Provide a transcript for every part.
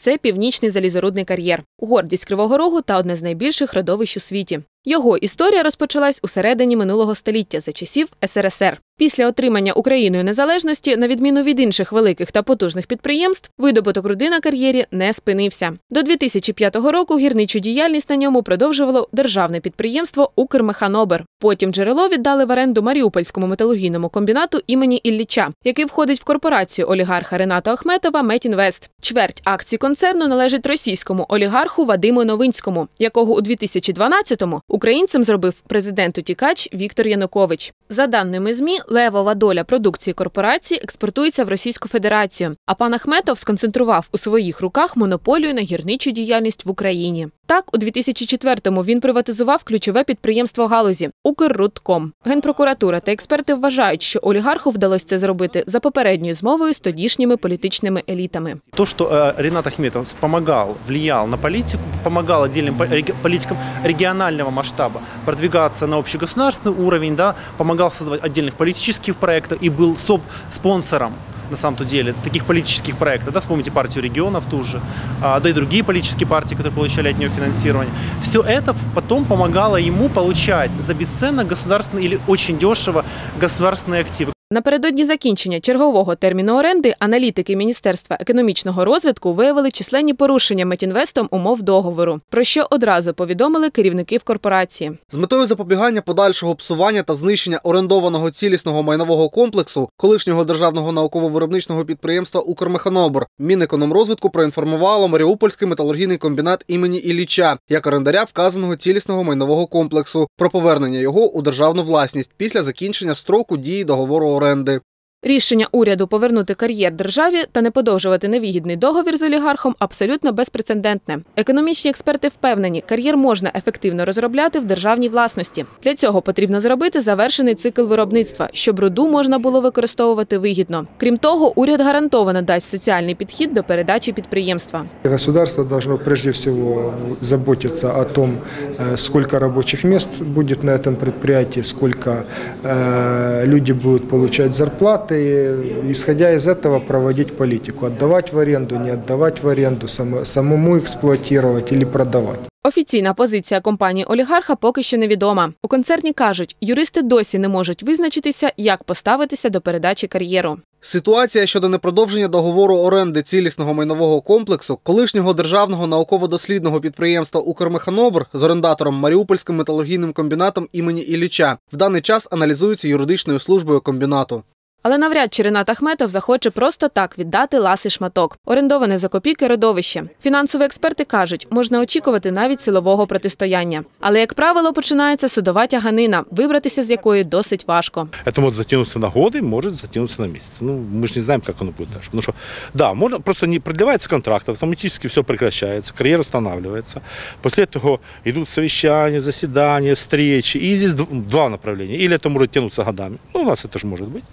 це північний залізорудний кар'єр, гордість Кривого Рогу та одне з найбільших родовищ у світі. Його історія розпочалась у середині минулого століття за часів СРСР. Після отримання Україною незалежності, на відміну від інших великих та потужних підприємств, видобуток руди на кар'єрі не спинився. До 2005 року гірничу діяльність на ньому продовжувало державне підприємство Укрмеханобер. Потім джерело віддали в оренду Маріупольському металургійному комбінату імені Ілліча, який входить в корпорацію олігарха Рената Ахметова Метінвест. Чверть акцій концерну належить російському олігарху Вадиму Новинському, якого у 2012-му українцем зробив президент утікач Віктор Янукович. За даними змі, левова доля продукції корпорації експортується в Російську Федерацію. А пан Ахметов сконцентрував у своїх руках монополію на гірничу діяльність в Україні. Так, у 2004-му він приватизував ключове підприємство галузі Укррудком. Генпрокуратура та експерти вважають, що олігарху вдалося це зробити за попередньою змовою з тодішніми політичними елітами. То, что э, Ренат Ахметов помогал, влиял на политику, помогал отдельным по- реги- политикам регионального масштаба продвигаться на общегосударственный уровень, да, помогал создавать отдельных политических проектов и был соп-спонсором на самом-то деле таких политических проектов, да, вспомните партию регионов ту же, а, да и другие политические партии, которые получали от нее финансирование. Все это потом помогало ему получать за бесценно государственные или очень дешево государственные активы. Напередодні закінчення чергового терміну оренди аналітики Міністерства економічного розвитку виявили численні порушення Метінвестом умов договору, про що одразу повідомили керівників корпорації. З метою запобігання подальшого псування та знищення орендованого цілісного майнового комплексу колишнього державного науково-виробничного підприємства Укрмеханобр Мінекономрозвитку проінформувало Маріупольський металургійний комбінат імені Ілліча як орендаря вказаного цілісного майнового комплексу про повернення його у державну власність після закінчення строку дії договору оренди. Рішення уряду повернути кар'єр державі та не подовжувати невигідний договір з олігархом абсолютно безпрецедентне. Економічні експерти впевнені, кар'єр можна ефективно розробляти в державній власності. Для цього потрібно зробити завершений цикл виробництва, щоб руду можна було використовувати вигідно. Крім того, уряд гарантовано дасть соціальний підхід до передачі підприємства. Государство должно прежде всего заботиться о том, э, сколько рабочих мест будет на этом предприятии, сколько э, люди будут получать зарплаты, и, исходя из этого проводить политику, отдавать в аренду, не отдавать в аренду, само- самому эксплуатировать или продавать. Офіційна позиція компанії олігарха поки що невідома. У концерні кажуть, юристи досі не можуть визначитися, як поставитися до передачі кар'єру. Ситуація щодо непродовження договору оренди цілісного майнового комплексу колишнього державного науково-дослідного підприємства Укрмеханобр з орендатором Маріупольським металургійним комбінатом імені Ілліча в даний час аналізується юридичною службою комбінату. Але навряд чи Ренат Ахметов захоче просто так віддати ласий шматок, орендоване за копійки родовище. Фінансові експерти кажуть, можна очікувати навіть силового протистояння. Але, як правило, починається судова тяганина, вибратися з якої досить важко. Это может затянуться на годы, может затянуться на месяцы. Ну, мы же не знаем, как оно будет дальше. Потому что, да, можно, просто не продлевается контракт, автоматически все прекращается, карьера останавливается. После этого идут совещания, заседания, встречи. И здесь дв- два направления. Или это может тянуться годами. Ну, у нас это же может быть.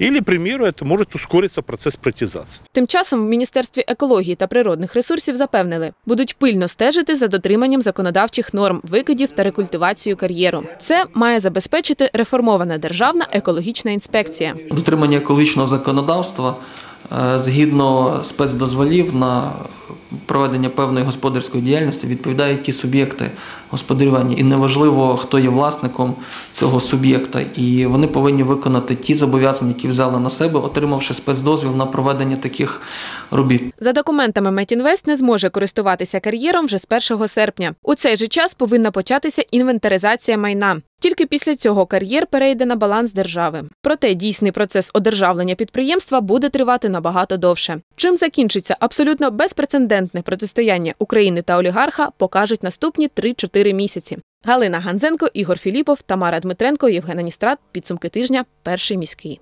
Или, к примеру, это может ускориться процесс приватизации. Тим часом в Міністерстві екології та природних ресурсів запевнили, будуть пильно стежити за дотриманням законодавчих норм, викидів та рекультивацією кар'єру. Це має забезпечити реформована державна екологічна інспекція. дотримання екологічного законодавства е, згідно спецдозволів на проведення певної господарської діяльності відповідають ті суб'єкти господарювання. І неважливо, хто є власником цього суб'єкта. І вони повинні виконати ті зобов'язання, які взяли на себе, отримавши спецдозвіл на проведення таких робіт. За документами Метінвест не зможе користуватися кар'єром вже з 1 серпня. У цей же час повинна початися інвентаризація майна. Тільки після цього кар'єр перейде на баланс держави. Проте дійсний процес одержавлення підприємства буде тривати набагато довше. Чим закінчиться абсолютно безпрецедентне протистояння України та олігарха, покажуть наступні 3-4 місяці. Галина Ганзенко, Ігор Філіпов, Тамара Дмитренко, Євгена Ністрат. Підсумки тижня. Перший міський.